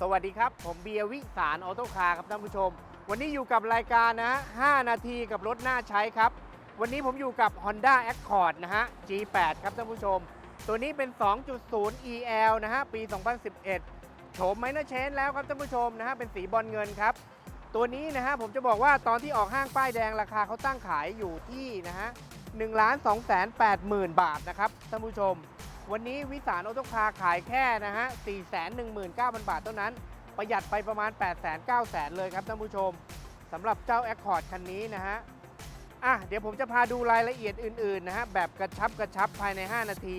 สวัสดีครับ ผมเบียร์วิสารออโต้คาร์ครับท่านผู้ชม วันนี้อยู่กับรายการนะ 5 นาทีกับรถน่าใช้ครับ วันนี้ผมอยู่กับ Honda Accord นะฮะ G8 ครับท่านผู้ชม ตัวนี้เป็น 2.0 EL นะฮะ ปี 2011 โฉมไมเนอร์เชนแล้วครับท่านผู้ชมนะฮะ เป็นสีบอลเงินครับ ตัวนี้นะฮะผมจะบอกว่าตอนที่ออกห้างป้ายแดงราคาเขาตั้งขายอยู่ที่นะฮะ1ล้าน2แสน8หมื่นบาทนะครับท่านผู้ชม วันนี้วิสารออโต้คาขายแค่นะฮะ 4 1 9 0 0 0 บาทเท่านั้น ประหยัดไปประมาณ 8 9 0 0 0 0เลยครับท่านผู้ชมสำหรับเจ้า Accord คันนี้นะฮะ อะ เดี๋ยวผมจะพาดูรายละเอียดอื่น ๆ นะฮะ แบบกระชับกระชับภายใน 5 นาที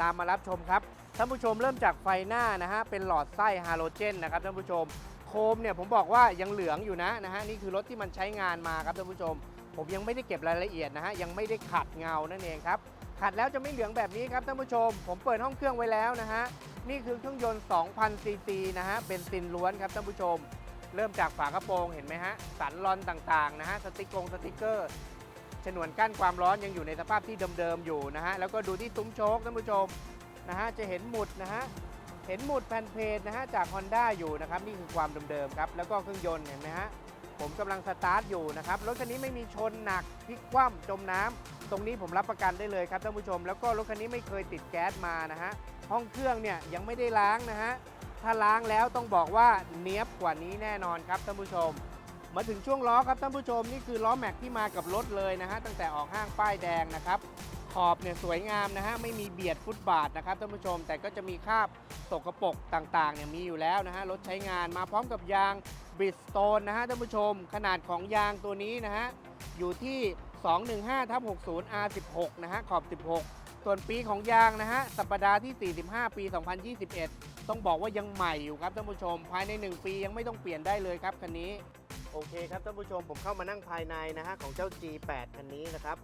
ตามมารับชมครับ ท่านผู้ชมเริ่มจากไฟหน้านะฮะ เป็นหลอดไส้ฮาโลเจนนะครับท่านผู้ชม โคมเนี่ยผมบอกว่ายังเหลืองอยู่นะนะฮะ นี่คือรถที่มันใช้งานมาครับท่านผู้ชม ผมยังไม่ได้เก็บรายละเอียดนะฮะ ยังไม่ได้ขัดเงานั่นเองครับ ขัดแล้วจะไม่เหลืองแบบนี้ครับท่านผู้ชม ผมเปิดห้องเครื่องไว้แล้วนะฮะ นี่คือเครื่องยนต์ 2,000 ซีซีนะฮะ เป็นซินล้วนครับท่านผู้ชม เริ่มจากฝากระโปรงเห็นไหมฮะ สันลอนต่างๆนะฮะ สติกงสติกเกอร์ ฉนวนกั้นความร้อนยังอยู่ในสภาพที่เดิมๆอยู่นะฮะ แล้วก็ดูที่ซุ้มโชคท่านผู้ชมนะฮะ จะเห็นหมุดนะฮะ เห็นหมุดแผ่นเพจนะฮะจาก Honda อยู่นะครับ นี่คือความเดิมๆครับ แล้วก็เครื่องยนต์เห็นไหมฮะ ผมกำลังสตาร์ทอยู่นะครับรถคันนี้ไม่มีชนหนักพลิกคว่ำจมน้ำตรงนี้ผมรับประกันได้เลยครับท่านผู้ชม แล้วก็รถคันนี้ไม่เคยติดแก๊สมานะฮะห้องเครื่องเนี่ยยังไม่ได้ล้างนะฮะถ้าล้างแล้วต้องบอกว่าเนี้ยบกว่านี้แน่นอนครับท่านผู้ชม มาถึงช่วงล้อครับท่านผู้ชมนี่คือล้อแม็กที่มากับรถเลยนะฮะตั้งแต่ออกห้างป้ายแดงนะครับขอบเนี่ยสวยงามนะฮะไม่มีเบียดฟุตบาทนะครับท่านผู้ชม แต่ก็จะมีคราบสกประปกต่างๆเนี่ยมีอยู่แล้วนะฮะรถใช้งานมาพร้อมกับยาง บริดสโตนนะฮะท่านผู้ชม ขนาดของยางตัวนี้นะฮะ อยู่ที่ 215ทับ60 R16 นะฮะ ขอบ 16 ส่วนปีของยางนะฮะ สัปดาห์ที่ 45 ปี 2021 ต้องบอกว่ายังใหม่อยู่ครับท่านผู้ชม ภายใน 1 ปียังไม่ต้องเปลี่ยนได้เลยครับคันนี้ โอเคครับท่านผู้ชมผมเข้ามานั่งภายในนะฮะของเจ้า G8 คันนี้นะครับ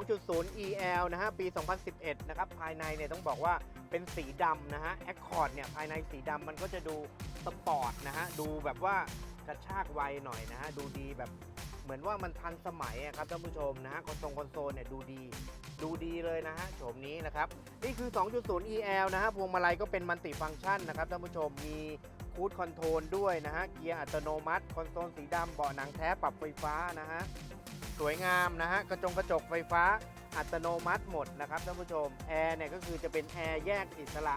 2.0 EL นะฮะ ปี 2011 นะครับ ภายในเนี่ยต้องบอกว่าเป็นสีดำนะฮะ Accord เนี่ย ภายในสีดำมันก็จะดู สปอร์ตนะฮะ ดูแบบว่ากระชากไวหน่อยนะฮะ ดูดีแบบเหมือนว่ามันทันสมัยอะครับท่านผู้ชมนะฮะคอนโซลคอนโซลเนี่ยดูดี ดูดีเลยนะฮะโฉมนี้นะครับ นี่คือ 2.0 EL นะฮะพวงมาลัยก็เป็นมัลติฟังก์ชันนะครับท่านผู้ชมมีคูดคอนโทรลด้วยนะฮะ เกียร์อัตโนมัติ คอนโซลสีดำเบาะหนังแท้ปรับไฟฟ้านะฮะ สวยงามนะฮะ กระจงกระจกไฟฟ้าอัตโนมัติหมดนะครับท่านผู้ชม แอร์เนี่ยก็คือจะเป็นแอร์แยกอิสระ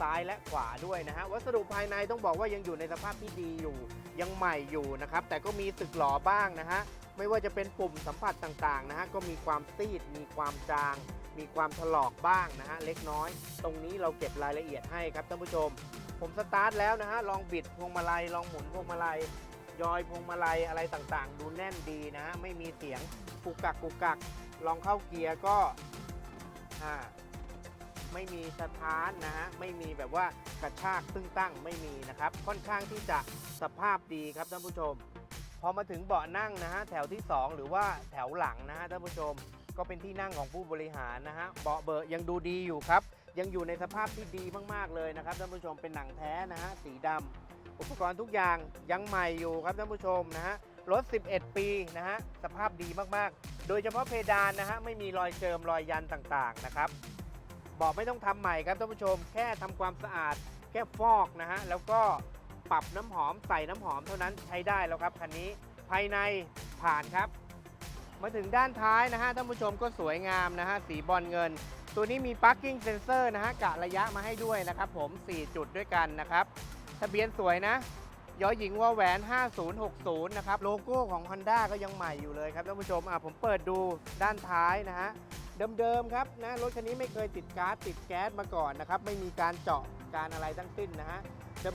ซ้ายและขวาด้วยนะฮะวัสดุภายในต้องบอกว่ายังอยู่ในสภาพที่ดีอยู่ ยังใหม่อยู่นะครับ แต่ก็มีสึกหลอบ้างนะฮะไม่ว่าจะเป็นปุ่มสัมผัสต่างๆนะฮะก็มีความซีด มีความจาง มีความถลอกบ้างนะฮะเล็กน้อย ตรงนี้เราเก็บรายละเอียดให้ครับท่านผู้ชม ผมสตาร์ทแล้วนะฮะลองบิดพวงมาลัยลองหมุนพวงมาลัยยอยพวงมาลัยอะไรต่างๆ ดูแน่นดีนะฮะไม่มีเสียงกุกกักกุกกักลองเข้าเกียร์ก็อ่า ไม่มีสะท้านนะฮะไม่มีแบบว่ากระชากตึ้งตั้งไม่มีนะครับ ค่อนข้างที่จะสภาพดีครับท่านผู้ชม พอมาถึงเบาะนั่งนะฮะแถวที่ 2 หรือว่าแถวหลังนะฮะท่านผู้ชม ก็เป็นที่นั่งของผู้บริหารนะฮะเบาะเบอะยังดูดีอยู่ครับ ยังอยู่ในสภาพที่ดีมากๆเลยนะครับท่านผู้ชมเป็นหนังแท้นะฮะสีดำอุปกรณ์ทุกอย่างยังใหม่อยู่ครับท่านผู้ชมนะฮะรถ 11 ปีนะฮะสภาพดีมากๆ โดยเฉพาะเพดานนะฮะไม่มีรอยเจิมรอยยันต่างๆนะครับ บอกไม่ต้องทำใหม่ครับท่านผู้ชม แค่ทำความสะอาด แค่ฟอกนะฮะแล้วก็ปรับน้ำหอมใส่น้ำหอมเท่านั้นใช้ได้แล้วครับคันนี้ภายในผ่านครับ มาถึงด้านท้ายนะฮะท่านผู้ชมก็สวยงามนะฮะสีบอลเงิน ตัวนี้มี parking sensor นะฮะกะระยะมาให้ด้วยนะครับผม 4 จุดด้วยกันนะครับทะเบียนสวยนะยอหญิงว่าแหวน 5060 นะครับ โลโก้ของ Honda ก็ยังใหม่อยู่เลยครับท่านผู้ชม อะผมเปิดดูด้านท้ายนะฮะ เดิมๆครับนะรถคันนี้ไม่เคยติดก๊าซติดแก๊สมาก่อนนะครับไม่มีการเจาะการอะไรทั้งสิ้นนะฮะ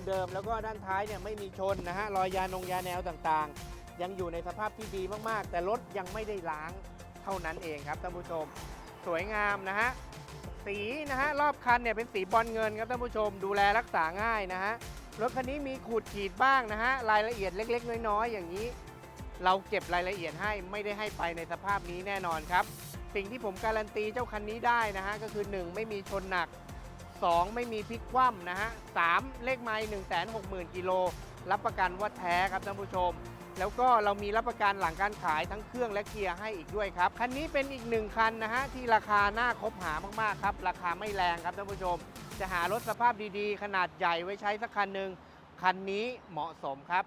เดิมๆแล้วก็ด้านท้ายเนี่ยไม่มีชนนะฮะรอยยานงยาแนวต่างๆ ยังอยู่ในสภาพที่ดีมากๆ แต่รถยังไม่ได้ล้างเท่านั้นเองครับท่านผู้ชม สวยงามนะฮะสีนะฮะรอบคันเนี่ยเป็นสีบอลเงินครับท่านผู้ชม ดูแลรักษาง่ายนะฮะรถคันนี้มีขูดขีดบ้างนะฮะรายละเอียดเล็ก ๆ น้อยๆอย่างนี้ เราเก็บรายละเอียดให้ไม่ได้ให้ไปในสภาพนี้แน่นอนครับ สิ่งที่ผมการันตีเจ้าคันนี้ได้นะฮะก็คือ 1 ไม่มีชนหนัก 2 ไม่มีพลิกคว่ำนะฮะ3เลขไม้1 6 0 0 0 0กิโลรับประกันว่าแท้ครับท่านผู้ชม แล้วก็เรามีรับประกันหลังการขายทั้งเครื่องและเกียร์ให้อีกด้วยครับ คันนี้เป็นอีกหนึ่งคันนะฮะที่ราคาน่าคบหามากๆครับ ราคาไม่แรงครับท่านผู้ชม จะหารถสภาพดีๆ ขนาดใหญ่ไว้ใช้สักคันหนึ่งคันนี้เหมาะสมครับ